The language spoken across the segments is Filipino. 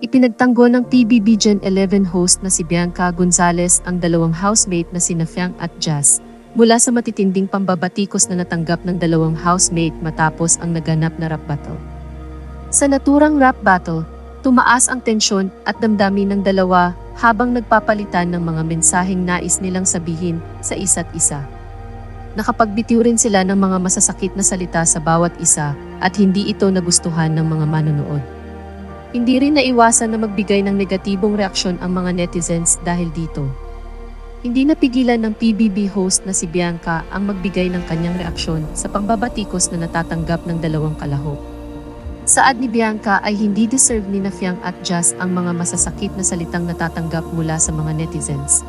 Ipinagtanggol ng PBB Gen 11 host na si Bianca Gonzalez ang dalawang housemate na sina Fiang at Jazz mula sa matitinding pambabatikos na natanggap ng dalawang housemate matapos ang naganap na rap battle. Sa naturang rap battle, tumaas ang tensyon at damdamin ng dalawa habang nagpapalitan ng mga mensaheng nais nilang sabihin sa isa't isa. Nakapagbitiw rin sila ng mga masasakit na salita sa bawat isa at hindi ito nagustuhan ng mga manonood. Hindi rin naiwasan na magbigay ng negatibong reaksyon ang mga netizens dahil dito. Hindi napigilan ng PBB host na si Bianca ang magbigay ng kanyang reaksyon sa pambabatikos na natatanggap ng dalawang kalahok. Saad ni Bianca ay hindi deserve ni na Fiang at Jazz ang mga masasakit na salitang natatanggap mula sa mga netizens.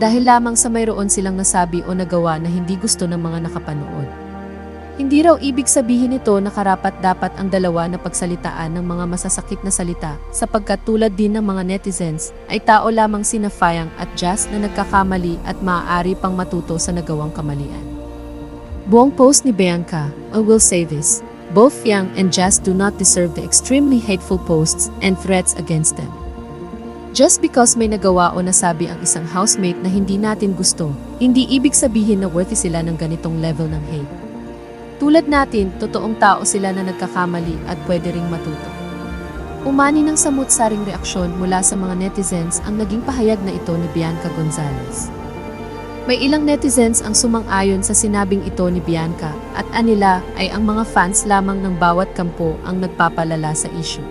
Dahil lamang sa mayroon silang nasabi o nagawa na hindi gusto ng mga nakapanood. Hindi raw ibig sabihin nito na karapat dapat ang dalawa na pagsalitaan ng mga masasakit na salita sapagkat tulad din ng mga netizens ay tao lamang sina Fayang at Jazz na nagkakamali at maaari pang matuto sa nagawang kamalian. Buong post ni Bianca, I will say this, both Yang and Jazz do not deserve the extremely hateful posts and threats against them. Just because may nagawa o nasabi ang isang housemate na hindi natin gusto, hindi ibig sabihin na worthy sila ng ganitong level ng hate. Tulad natin, totoong tao sila na nagkakamali at pwede ring matuto. Umani ng samut-saring reaksyon mula sa mga netizens ang naging pahayag na ito ni Bianca Gonzalez. May ilang netizens ang sumang-ayon sa sinabing ito ni Bianca at anila ay ang mga fans lamang ng bawat kampo ang nagpapalala sa issue.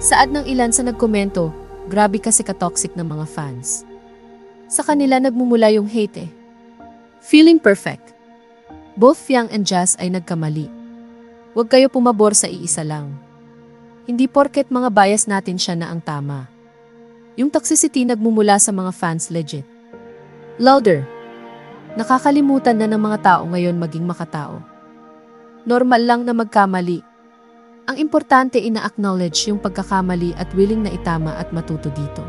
Saad ng ilan sa nagkomento, grabe kasi katoxic ng mga fans. Sa kanila nagmumula yung hate eh. Feeling perfect. Both Fiang and Jazz ay nagkamali. Huwag kayo pumabor sa iisa lang. Hindi porket mga bias natin siya na ang tama. Yung toxicity nagmumula sa mga fans legit. Louder. Nakakalimutan na ng mga tao ngayon maging makatao. Normal lang na magkamali. Ang importante ina-acknowledge yung pagkakamali at willing na itama at matuto dito.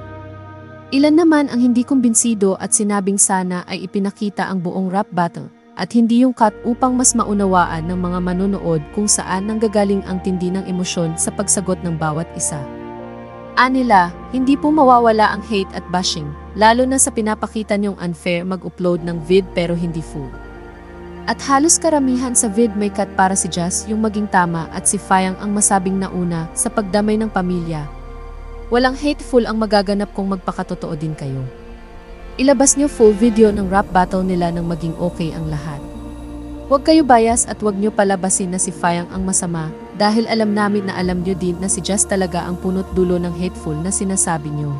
Ilan naman ang hindi kumbinsido at sinabing sana ay ipinakita ang buong rap battle at hindi yung cut upang mas maunawaan ng mga manonood kung saan nanggagaling ang tindi ng emosyon sa pagsagot ng bawat isa. Anila, hindi po mawawala ang hate at bashing, lalo na sa pinapakita niyong unfair mag-upload ng vid pero hindi full. At halos karamihan sa vid may cut para si Jazz yung maging tama at si Fayang ang masabing nauna sa pagdamay ng pamilya. Walang hateful ang magaganap kung magpakatotoo din kayo. Ilabas niyo full video ng rap battle nila nang maging okay ang lahat. Huwag kayo bias at huwag niyo palabasin na si Fayang ang masama dahil alam namin na alam niyo din na si Jazz talaga ang punot dulo ng hateful na sinasabi niyo.